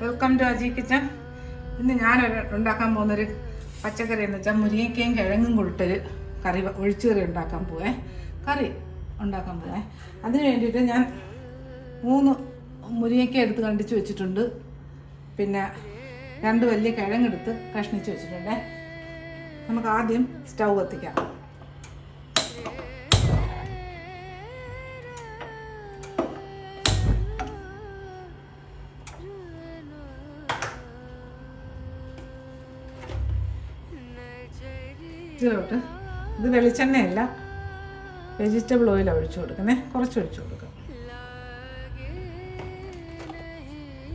Welcome to Aji kitchen ഇന്ന് ഞാൻ ഉണ്ടാക്കാൻ പോകുന്നൊരു പച്ചക്കറി എന്ന് വെച്ചാൽ മുരിങ്ങക്കയും കിഴങ്ങും കൊടുത്തൊരു കറി വ- ഒഴിച്ചു കറി ഉണ്ടാക്കാൻ പോവേ. കറി ഉണ്ടാക്കാൻ പോവേ. അതിന് വേണ്ടിയിട്ട് ഞാൻ മൂന്ന് മുരിങ്ങക്ക എടുത്ത് കണ്ടിച്ച് വെച്ചിട്ടുണ്ട്. പിന്നെ രണ്ട് വലിയ കിഴങ്ങെടുത്ത് കഷ്ണിച്ച് വെച്ചിട്ടുണ്ടേ. നമുക്ക് ആദ്യം സ്റ്റൗ കത്തിക്കാം. ഇതിലോട്ട് ഇത് വെളിച്ചെണ്ണയല്ല. വെജിറ്റബിൾ ഓയിൽ ഒഴിച്ചു കൊടുക്കണേ കുറച്ച് ഒഴിച്ചു കൊടുക്കാം.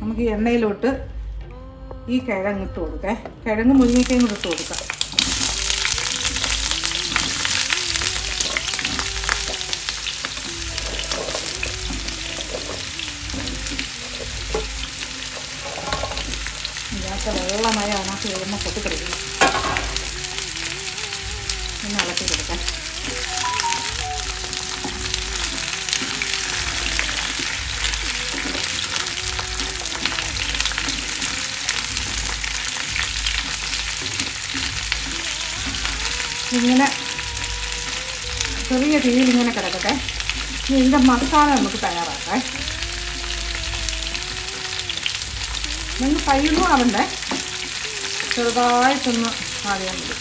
നമുക്ക് ഈ എണ്ണയിലോട്ട് ഈ കിഴങ്ങ് ഇട്ട് കൊടുക്കാം. കിഴങ്ങ് മുരിങ്ങയ്ക്കയും കൂടെ ഇട്ട് കൊടുക്കാം. ഇതിനകത്ത് വെള്ളമായി അതിനകത്ത് വരുമ്പോൾ പൊട്ടിക്കളിക്കും ഒന്ന് ഇളക്കി കൊടുക്കാം ഇങ്ങനെ ചെറിയ തീയിൽ ഇങ്ങനെ കിടക്കട്ടെ. ഇനി ഇതിന്റെ മസാല നമുക്ക് തയ്യാറാക്കാം നിങ്ങൾ പയ്യുന്നു അവന്റെ ചെറുതായിട്ടൊന്ന് ആദ്യം മതി.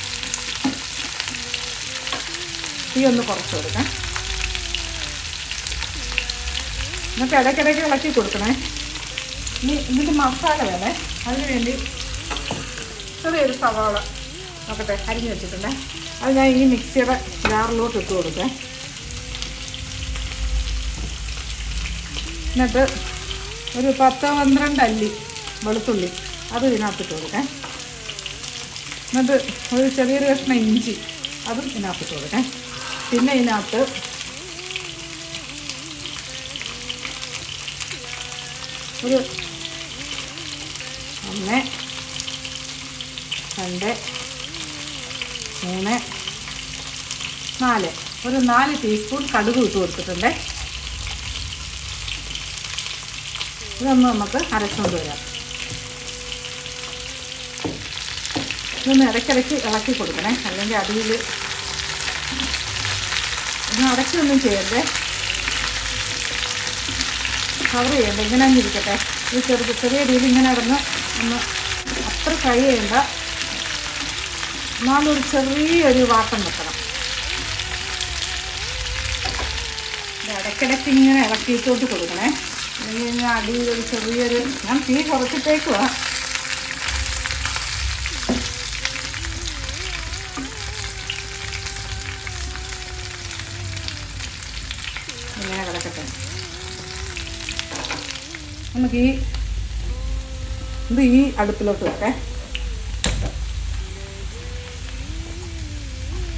തീ ഒന്ന് കുറച്ച് കൊടുക്കാം. എന്നിട്ട് ഇടയ്ക്കിടയ്ക്ക് ഇളക്കി കൊടുക്കണേ. ഇനി ഇതിന്റെ മസാല വേണേ. അതിന് വേണ്ടി ചെറിയൊരു സവാള നോക്കട്ടെ അരിഞ്ഞ് വെച്ചിട്ടുണ്ടേ. അത് ഞാൻ ഈ മിക്സിയുടെ ജാറിലോട്ട് ഇട്ട് കൊടുക്കേ. എന്നിട്ട് ഒരു പത്ത് പന്ത്രണ്ട് അല്ലി വെളുത്തുള്ളി അത് ഇതിനകത്തിട്ട് കൊടുക്കേ. എന്നിട്ട് ഒരു ചെറിയൊരു കഷ്ണം ഇഞ്ചി അതും ഇതിനകത്തിട്ട് കൊടുക്കേ. പിന്നെ ഇതിനകത്ത് ഒരു ഒന്ന് രണ്ട് മൂന്ന് നാല്. ഒരു നാല് ടീസ്പൂൺ കടുക് ഇട്ട് കൊടുത്തിട്ടുണ്ട്. ഇതൊന്ന് നമുക്ക് അരച്ചുകൊണ്ട് വരാം. ഇതൊന്ന് ഇടയ്ക്കിടയ്ക്ക് ഇളക്കി കൊടുക്കണേ. അല്ലെങ്കിൽ അടിയിൽ ഒന്ന് അടച്ചൊന്നും ചെയ്യണ്ടേ കവർ ചെയ്യണ്ട ഇങ്ങനെ ഇരിക്കട്ടെ. ഈ ചെറുത് ചെറിയ രീതിയിൽ ഇങ്ങനെ കിടന്ന് ഒന്ന് അത്ര ഫ്രൈ ചെയ്യണ്ട. നാളൊരു ചെറിയൊരു വാട്ടം വെക്കണം. ഇത് ഇടയ്ക്കിടയ്ക്ക് ഇങ്ങനെ ഇളക്കിയിട്ടോട്ട് കൊടുക്കണേ. അല്ലെങ്കിൽ അടിയിലൊരു ചെറിയൊരു ഞാൻ തീ കുറച്ചിട്ടേക്കുവാ ഇങ്ങനെ കിടക്കട്ടെ നമുക്ക് ഈ ഇത് ഈ അടുപ്പിലോട്ട് വെക്കേ.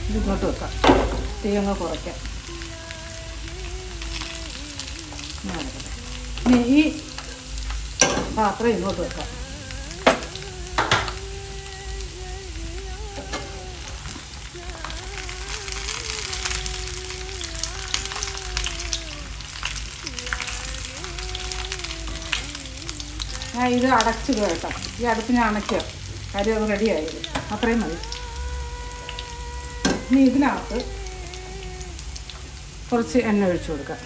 ഇത് ഇങ്ങോട്ട് വെക്കാം. തീ അങ്ങ് കുറയ്ക്കാം. ഈ പാത്രം ഇങ്ങോട്ട് വെക്കാം. ഞാൻ ഇത് അടച്ച് കേട്ടോ. ഈ അടുപ്പിന് അണയ്ക്കുക കാര്യം അത് റെഡി ആയത് അത്രയും മതി. ഇനി ഇതിനകത്ത് കുറച്ച് എണ്ണ ഒഴിച്ചു കൊടുക്കാം.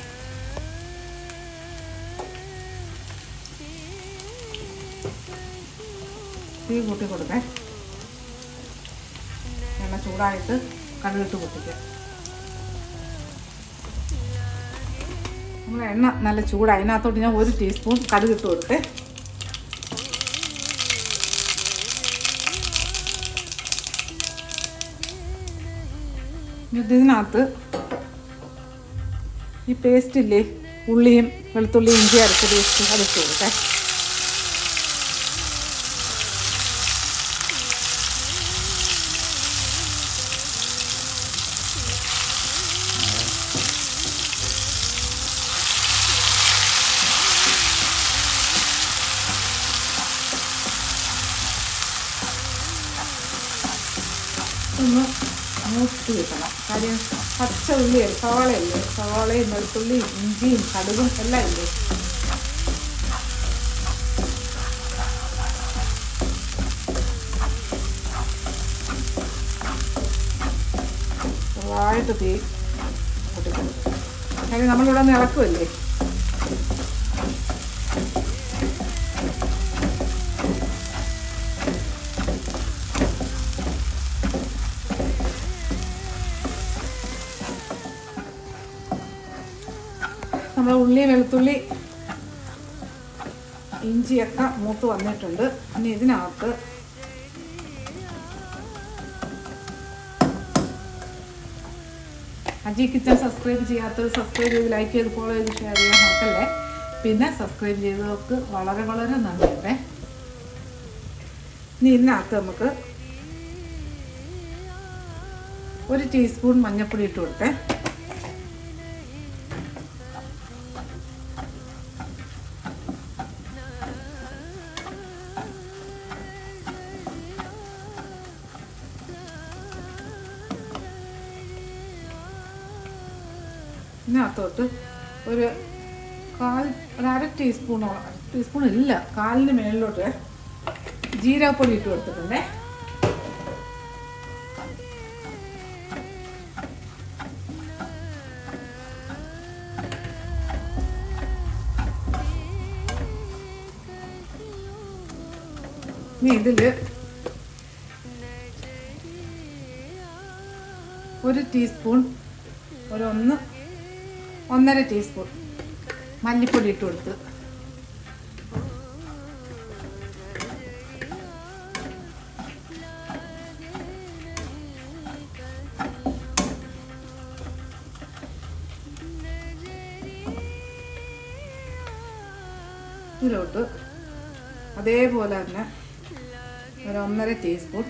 തീ കൂട്ടി കൊടുക്കേ. എണ്ണ ചൂടായിട്ട് കടുകിട്ട് പൊട്ടിക്കുക നമ്മൾ എണ്ണ നല്ല ചൂടായി. അതിനകത്തോട്ട് ഞാൻ ഒരു ടീസ്പൂൺ കടുകിട്ട് കൊടുത്തേ ഇതിനകത്ത് ഈ പേസ്റ്റ് ഇല്ലേ? ഉള്ളിയും വെളുത്തുള്ളിയും ഇഞ്ചി അരച്ച പേസ്റ്റ് അതിട്ട് കൊടുക്കേ പച്ച ഉള്ളി സവാളയല്ലേ? സവാളയും വെളുത്തുള്ളിയും ഇഞ്ചിയും കടുകും എല്ലാം ഇല്ലേ? ചെറുതായിട്ട് തീ പൊട്ടിക്കണം. കാര്യം നമ്മളിവിടെ നിന്ന് ഇളക്കുമല്ലേ നമ്മൾ ഉള്ളി വെളുത്തുള്ളി ഇഞ്ചിയൊക്കെ മൂത്ത് വന്നിട്ടുണ്ട്. ഇനി ഇതിനകത്ത് അജി കിച്ചൻ സബ്സ്ക്രൈബ് ചെയ്യാത്തത് സബ്സ്ക്രൈബ് ചെയ്ത് ലൈക്ക് ചെയ്ത് ഫോളോ ചെയ്ത് ഷെയർ ചെയ്യാൻ നോക്കല്ലേ പിന്നെ സബ്സ്ക്രൈബ് ചെയ്തവർക്ക് വളരെ വളരെ നന്ദിയുണ്ടേ ഇനി ഇതിനകത്ത് നമുക്ക് ഒരു ടീസ്പൂൺ മഞ്ഞൾപ്പൊടി ഇട്ട് കൊടുത്തേ. ഇതിനകത്തോട്ട് ഒരു കാൽ ഒരു അര ടീസ്പൂണോളം അര ടീസ്പൂൺ ഇല്ല കാലിന് മേളിലോട്ട് ജീരകപ്പൊടി ഇട്ട് കൊടുത്തിട്ടുണ്ടേ. ഇനി ഇതിൽ ഒരു ടീസ്പൂൺ ഒരു ഒന്ന് ഒന്നര ടീസ്പൂൺ മല്ലിപ്പൊടി ഇട്ട് കൊടുത്ത്. ഇതിലോട്ട് അതേപോലെ തന്നെ ഒരു ഒന്നര ടീസ്പൂൺ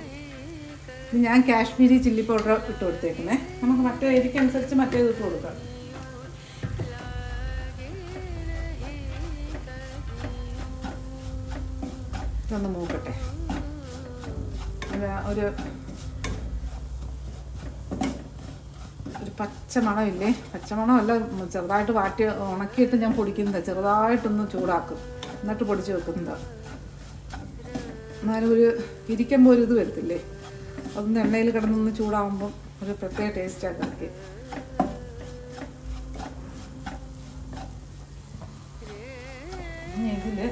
ഇത് ഞാൻ കാശ്മീരി ചില്ലി പൗഡർ ഇട്ട് കൊടുത്തേക്കുന്നേ. നമുക്ക് മറ്റേ എരിക്കനുസരിച്ച് മറ്റേത് ഇട്ട് കൊടുക്കാം. ഇതൊന്ന് മൂക്കട്ടെ. ഒരു ഒരു പച്ചമണമില്ലേ? പച്ചമണമല്ല പച്ച മണമല്ല ചെറുതായിട്ട് വാട്ടി ഉണക്കിയിട്ട് ഞാൻ പൊടിക്കുന്നത്. ചെറുതായിട്ടൊന്ന് ചൂടാക്കും. എന്നിട്ട് പൊടിച്ച് വെക്കുന്നത്. എന്നാലും ഒരു ഇരിക്കുമ്പോൾ ഒരു ഇത് വരത്തില്ലേ? അതൊന്ന് എണ്ണയിൽ കിടന്നൊന്ന് ചൂടാവുമ്പം ഒരു പ്രത്യേക ടേസ്റ്റാണ് കറിക്ക്. ഇനി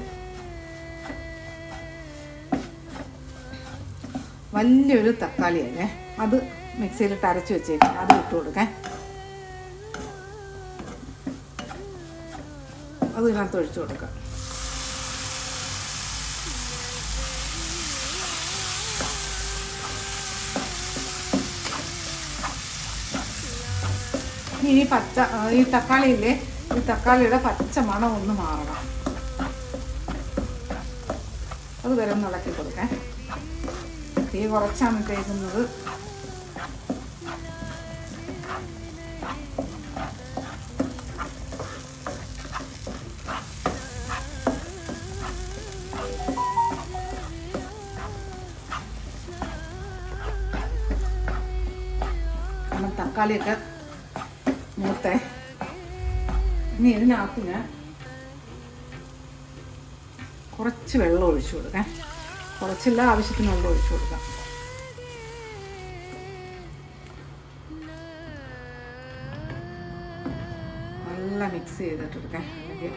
വലിയൊരു തക്കാളിയല്ലേ അത് മിക്സിയിലിട്ട് അരച്ച് വെച്ചേക്കാം. അത് ഇട്ട് കൊടുക്കാൻ അത് ഇതിനകത്ത് ഒഴിച്ചു കൊടുക്കാം. ഈ പച്ച ഈ തക്കാളിയില്ലേ ഈ തക്കാളിയുടെ പച്ച മണം ഒന്ന് മാറണം. അത് വരെ ഒന്ന് ഇളക്കി കൊടുക്കാൻ തീ കുറച്ചാണ് ഇട്ടേക്കുന്നത് തക്കാളിയൊക്കെ മൂത്തേ. ഇനി ഇതിനകത്ത് ഞാൻ കുറച്ച് വെള്ളം ഒഴിച്ചു കൊടുക്കാം. കുറച്ചില്ല ആവശ്യത്തിന് വെള്ളം ഒഴിച്ചു കൊടുക്കാം. നല്ല മിക്സ് ചെയ്തിട്ടെടുക്കാം. അല്ലെങ്കിൽ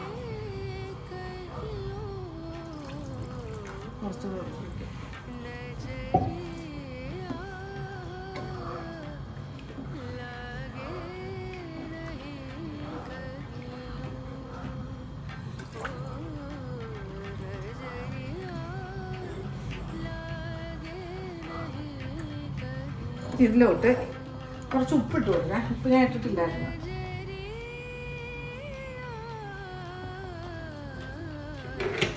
ഇതിലോട്ട് കുറച്ച് ഉപ്പിട്ട് കൊടുക്കാം. ഉപ്പ് ഞാൻ ഇട്ടിട്ടില്ലായിരുന്നു.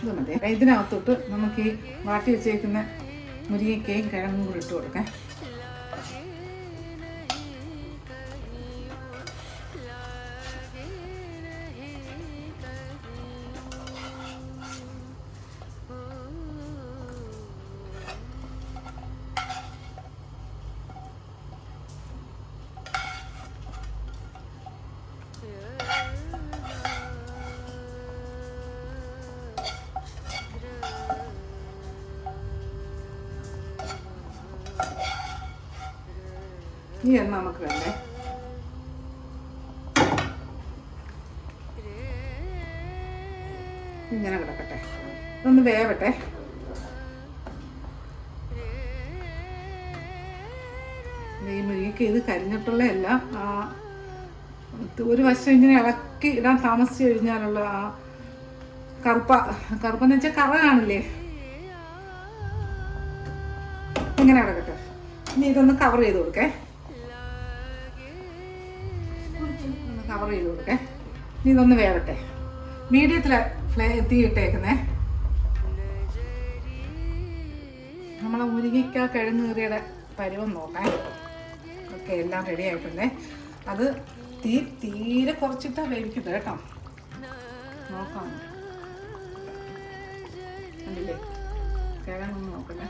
ഇത് മതി. ഇതിനകത്തോട്ട് നമുക്ക് ഈ വാട്ടി വെച്ചേക്കുന്ന മുരിങ്ങയ്ക്കയും കിഴങ്ങും കൂടി ഇട്ട് കൊടുക്കാം. ഈ എണ്ണ നമുക്ക് വേണ്ടേ? ഇങ്ങനെ കിടക്കട്ടെ. ഇതൊന്ന് വേവട്ടെ. ഈ മുരിങ്ങയ്ക്ക് ഇത് കരിഞ്ഞിട്ടുള്ള എല്ലാം ഒരു വശം ഇങ്ങനെ ഇളക്കി ഇടാൻ താമസിച്ച് കഴിഞ്ഞാലുള്ള ആ കറുപ്പ കറുപ്പെന്ന് വെച്ചാൽ കറ കാണില്ലേ? ഇങ്ങനെ കിടക്കട്ടെ. ഇനി ഇതൊന്ന് കവർ ചെയ്ത് കൊടുക്കേ. കവർ ചെയ്ത് കൊടുക്കേ. ഇനി ഇതൊന്ന് വേവട്ടെ മീഡിയത്തിൽ ഫ്ലേ തീ ഇട്ടേക്കുന്നേ. നമ്മളെ ഉരുകിക്ക കിഴങ്ങ് കീറിയുടെ പരുവം നോക്കാം. ഓക്കെ എല്ലാം റെഡി ആയിട്ടുണ്ടേ. അത് തീ തീരെ കുറച്ചിട്ടാ വേവിക്കുന്നത് കേട്ടോ. നോക്കാം. കിഴങ്ങൊന്ന് നോക്കണേ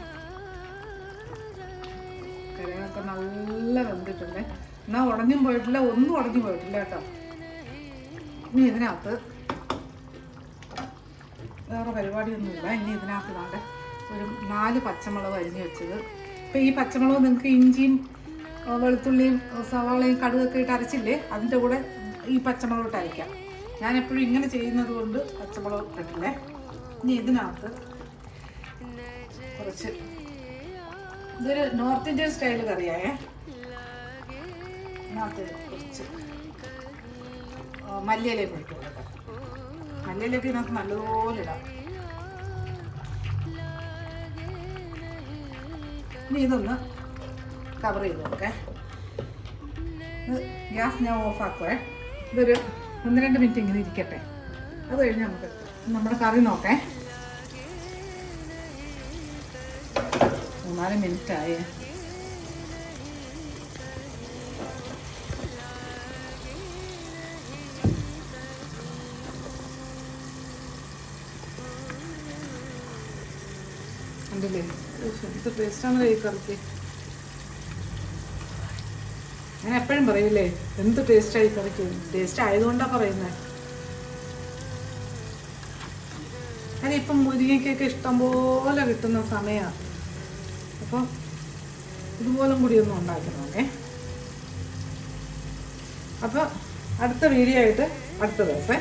കിഴങ്ങൊക്കെ നല്ല വെന്തിട്ടുണ്ട്. എന്നാൽ ഉടഞ്ഞും പോയിട്ടില്ല ഒന്നും ഉടഞ്ഞു പോയിട്ടില്ല കേട്ടോ. ഇനി ഇതിനകത്ത് വേറെ പരിപാടിയൊന്നുമില്ല. ഇനി ഇതിനകത്ത് വേണ്ട. ഒരു നാല് പച്ചമുളക് അരിഞ്ഞ് വെച്ചത്. ഇപ്പം ഈ പച്ചമുളക് നിങ്ങൾക്ക് ഇഞ്ചിയും വെളുത്തുള്ളിയും സവാളയും കടുകൊക്കെ ഇട്ട് അരച്ചില്ലേ അതിന്റെ കൂടെ ഈ പച്ചമുളക് ഇട്ട് അരയ്ക്കാം. ഞാൻ എപ്പോഴും ഇങ്ങനെ ചെയ്യുന്നത് കൊണ്ട് പച്ചമുളക് ഇട്ടില്ലേ ഇനി ഇതിനകത്ത് കുറച്ച് ഇതൊരു നോർത്ത് ഇന്ത്യൻ സ്റ്റൈൽ കറിയായേ. ഇതിനകത്ത് കുറച്ച് മല്ലിയിലേക്ക് ഒഴിക്കും കേട്ടോ മല്ലിയിലേക്ക് ഇതിനകത്ത് നല്ലതുപോലെ ഇടാം. ഇനി ഇതൊന്ന് കവർ ചെയ്ത് കൊടുക്കേ. ഗ്യാസ് ഞാൻ ഓഫാക്കുവേ ഇതൊരു ഒന്ന് രണ്ട് മിനിറ്റ് ഇങ്ങനെ ഇരിക്കട്ടെ. അത് കഴിഞ്ഞ് നമുക്ക് നമ്മുടെ കറി നോക്കേ. മൂന്നാൽ മിനിറ്റ് ഉണ്ടല്ലേ? ഇത് എന്ത് ടേസ്റ്റാണ് ഈ ഞാൻ എപ്പോഴും പറയൂലേ എന്ത് ടേസ്റ്റായി കറിക്ക് ടേസ്റ്റ് ആയതുകൊണ്ടാണ് പറയുന്നത് ഇപ്പം മുരിങ്ങയ്ക്കൊക്കെ ഇഷ്ടം പോലെ കിട്ടുന്ന സമയമാണ് അപ്പം ഇതുപോലും കൂടി ഒന്ന് ഉണ്ടാക്കണമേ. അപ്പോൾ അടുത്ത വീഡിയോ ആയിട്ട് അടുത്ത ദിവസേ.